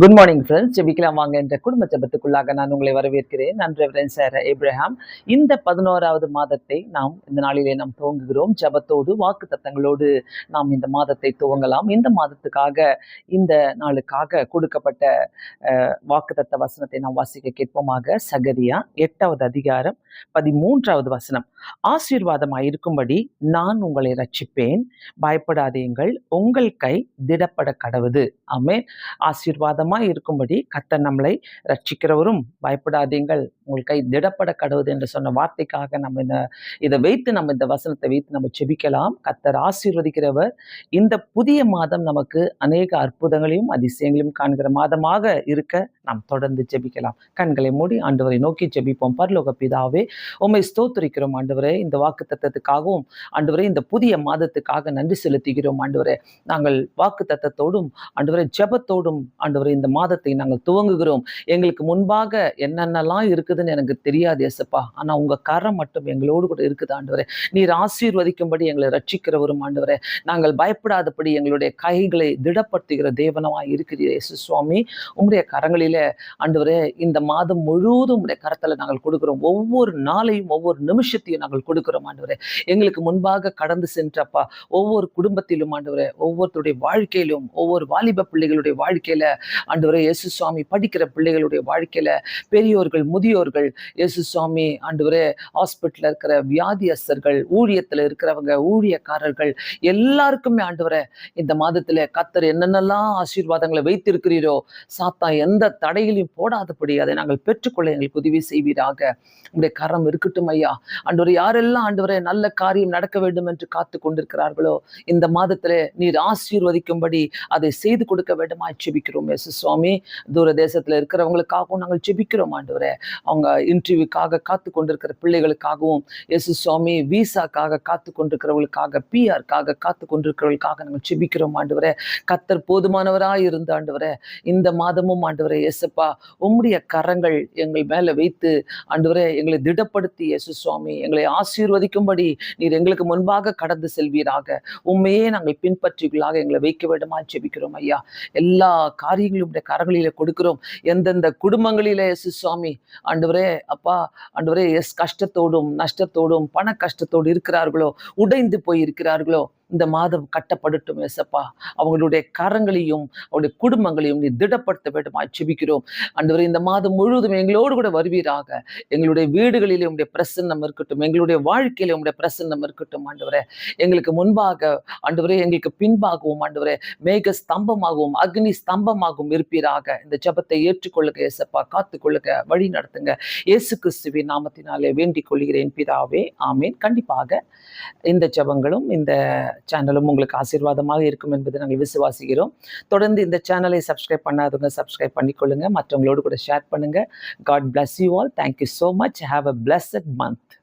Good morning friends ஜெபிக்கலாம் வாங்க என்ற குடும்ப ஜெபத்துக்குள்ளாக நான் உங்களை வரவேற்கிறேன். நான் ரெவரன் சார் இப்ராஹாம் இந்த பதினோராவது மாதத்தை நாம் இந்த நாளிலே நாம் துவங்குகிறோம். ஜெபத்தோடு வாக்கு தத்தங்களோடு நாம் இந்த மாதத்தை துவங்கலாம். இந்த மாதத்துக்காக இந்த நாளுக்காக கொடுக்கப்பட்ட வாக்கு தத்த வசனத்தை நாம் வாசிக்க கேட்போமாக. சகரியா எட்டாவது அதிகாரம் பதிமூன்றாவது வசனம். ஆசீர்வாதமாய் இருக்கும்படி நான் உங்களை ரட்சிப்பேன். பயப்படாதீங்கள் உங்கள் கை திடப்பட கடவுது. ஆசீர்வாதம் ஆசீர்வாதமாய் இருக்கும்படி கத்த நம்மளை ரட்சிக்கிறவரும் பயப்படாதீங்கள். உங்கள் கை திடப்பட கடவுது என்று சொன்ன வார்த்தைக்காக நம்ம இந்த இதை வைத்து நம்ம இந்த வசனத்தை வைத்து நம்ம செபிக்கலாம் கத்தர் ஆசீர்வதிக்கிறவர். இந்த புதிய மாதம் நமக்கு அநேக அற்புதங்களையும் அதிசயங்களையும் காண்கிற மாதமாக இருக்க நாம் தொடர்ந்து ஜெபிக்கலாம். கண்களை மூடி ஆண்டவரை நோக்கி ஜெபிப்போம். பரலோக பிதாவே உண்மை ஸ்தோத்திரிக்கிறோம் ஆண்டவரே. இந்த வாக்கு தத்தத்துக்காகவும் ஆண்டவரே இந்த புதிய மாதத்துக்காக நன்றி செலுத்துகிறோம் ஆண்டவரே. நாங்கள் வாக்கு தத்தத்தோடும் ஆண்டவரை ஜெபத்தோடும் ஆண்டவரே இந்த மாதத்தை நாங்கள் துவங்குகிறோம். எங்களுக்கு முன்பாக என்னென்னலாம் இருக்குதுன்னு எனக்கு தெரியாது எசப்பா ஆனால் உங்கள் கரம் மட்டும் எங்களோடு கூட இருக்குது ஆண்டவரே. நீர் ஆசீர்வதிக்கும்படி எங்களை ரட்சிக்கிறவரும் ஆண்டவரே. நாங்கள் பயப்படாதபடி எங்களுடைய கைகளை திடப்படுத்துகிற தேவனமாக இருக்கிறீர் இயேசு சுவாமி. உம்முடைய கரங்களிலே ஆண்டவரே இந்த மாதம் முழுவதும் உடைய கரத்தில் நாங்கள் கொடுக்கிறோம். ஒவ்வொரு நாளையும் ஒவ்வொரு நிமிஷத்தையும் நாங்கள் கொடுக்குறோம் ஆண்டவரே. எங்களுக்கு முன்பாக கடந்து சென்றப்பா ஒவ்வொரு குடும்பத்திலும் ஆண்டவரே ஒவ்வொருத்தருடைய வாழ்க்கையிலும் ஒவ்வொரு வாலிப பிள்ளைகளுடைய வாழ்க்கையில ஆண்டவரே இயேசு சுவாமி படிக்கிற பிள்ளைகளுடைய வாழ்க்கையில பெரியோர்கள் முதியோர்கள் இயேசு சுவாமி ஆண்டவரே ஹாஸ்பிட்டல் இருக்கிற வியாதியஸ்தர்கள் ஊழியத்துல இருக்கிறவங்க ஊழியக்காரர்கள் எல்லாருக்குமே ஆண்டவரே இந்த மாதத்துல கத்தர் என்னென்னலாம் ஆசீர்வாதங்களை வைத்திருக்கிறீரோ சாத்தா எந்த தடையிலையும் போடாதபடி அதை நாங்கள் பெற்றுக்கொள்ள எங்களுக்கு உதவி செய்வீராக. உங்களுடைய கரம் இருக்கட்டும் ஐயா. ஆண்டவர் யாரெல்லாம் ஆண்டவரே நல்ல காரியம் நடக்க வேண்டும் என்று காத்து கொண்டிருக்கிறார்களோ இந்த மாதத்துல நீர் ஆசீர்வதிக்கும்படி அதை செய்து கொடுக்க வேண்டுமா செபிக்கிறோம் எஸ் சுவாமி. தூர தேசத்துல இருக்கிறவங்களுக்காகவும் நாங்கள் செபிக்கிறோம் ஆண்டவரே. அவங்க இன்டர்வியூக்காக காத்து கொண்டிருக்கிற பிள்ளைகளுக்காகவும் எஸ் சுவாமி விசாக்காக காத்து கொண்டிருக்கிறவங்களுக்காக பிஆர்க்காக காத்து கொண்டிருக்கிறவர்களுக்காக நாங்கள் செபிக்கிறோம் ஆண்டவரே. கத்தர் போதுமானவராக இருந்த ஆண்டவரே இந்த மாதமும் ஆண்டவரே இயேசுப்பா உம்முடைய கரங்கள் எங்கள் மேலே வைத்து ஆண்டவரே எங்களை திடப்படுத்தி இயேசு சுவாமி. எங்களை ஆசீர்வதிக்கும்படி நீர் எங்களுக்கு முன்பாக கடந்து செல்வீராக. உண்மையே நாங்கள் பின்பற்றிகளாக எங்களை வைக்க வேண்டுமா ஜெபிக்கிறோம் ஐயா. எல்லா காரியங்களும் கரங்களில கொடுக்கிறோம். எந்தெந்த குடும்பங்களில இயேசு சுவாமி ஆண்டவரே அப்பா ஆண்டவரே எஸ் கஷ்டத்தோடும் நஷ்டத்தோடும் பண கஷ்டத்தோடு இருக்கிறார்களோ உடைந்து போய் இருக்கிறார்களோ இந்த மாதம் கட்டப்படட்டும் எசப்பா அவங்களுடைய கரங்களையும் அவருடைய குடும்பங்களையும் நீ திடப்படுத்த வேண்டுமா. செபிக்கிறோம் அன்றுவரை இந்த மாதம் முழுவதும் எங்களோடு கூட வருவீராக. எங்களுடைய வீடுகளிலே உங்களுடைய பிரசன்னம் இருக்கட்டும். எங்களுடைய வாழ்க்கையில உங்களுடைய பிரசன்னம் இருக்கட்டும் ஆண்டவரே. எங்களுக்கு முன்பாக ஆண்டவரே எங்களுக்கு பின்பாகவும் ஆண்டவரே மேக ஸ்தம்பமாகவும் அக்னி ஸ்தம்பமாகவும் இருப்பீராக. இந்த ஜபத்தை ஏற்றுக்கொள்ளுங்க ஏசப்பா காத்துக்கொள்ளுங்க வழி நடத்துங்க. இயேசு கிறிஸ்துவின் நாமத்தினாலே வேண்டிக் கொள்கிறேன். பிதாவே ஆமீன். கண்டிப்பாக இந்த ஜபங்களும் இந்த சேனலும் உங்களுக்கு ஆசீர்வாதமாக இருக்கும் என்பதை நாங்கள் விசுவாசிக்கிறோம். தொடர்ந்து இந்த சேனலை சப்ஸ்கிரைப் பண்ணாதவங்க சப்ஸ்கிரைப் பண்ணிக்கொள்ளுங்க. மற்றவங்களோடு கூட ஷேர் பண்ணுங்க. God bless you all thank you so much have a blessed month